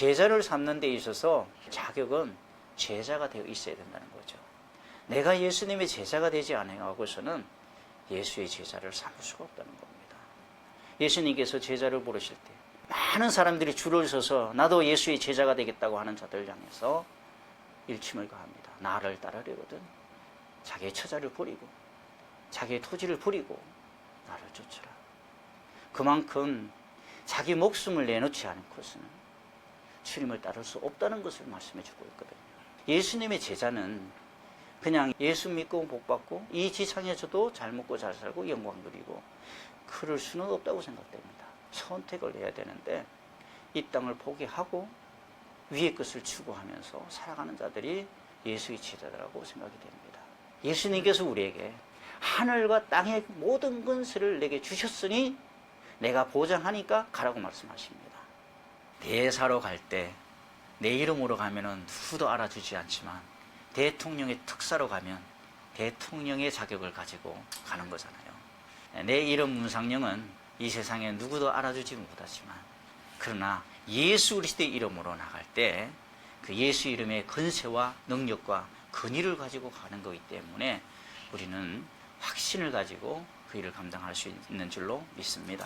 제자를 삼는 데 있어서 자격은 제자가 되어 있어야 된다는 거죠. 내가 예수님의 제자가 되지 않아하고서는 예수의 제자를 삼을 수가 없다는 겁니다. 예수님께서 제자를 부르실 때 많은 사람들이 줄을 서서 나도 예수의 제자가 되겠다고 하는 자들 향해서 일침을 가합니다. 나를 따르려거든 자기의 처자를 버리고 자기의 토지를 버리고 나를 쫓으라. 그만큼 자기 목숨을 내놓지 않고서는 주님을 따를 수 없다는 것을 말씀해 주고 있거든요. 예수님의 제자는 그냥 예수 믿고 복 받고 이 지상에서도 잘 먹고 잘 살고 영광 누리고 그럴 수는 없다고 생각됩니다. 선택을 해야 되는데 이 땅을 포기하고 위의 것을 추구하면서 살아가는 자들이 예수의 제자라고 생각이 됩니다. 예수님께서 우리에게 하늘과 땅의 모든 건설을 내게 주셨으니 내가 보장하니까 가라고 말씀하십니다. 대사로 갈 때 내 이름으로 가면은 누구도 알아주지 않지만 대통령의 특사로 가면 대통령의 자격을 가지고 가는 거잖아요. 내 이름 문상령은 이 세상에 누구도 알아주지 못하지만 그러나 예수 그리스도의 이름으로 나갈 때 그 예수 이름의 건세와 능력과 근위를 가지고 가는 거기 때문에 우리는 확신을 가지고 그 일을 감당할 수 있는 줄로 믿습니다.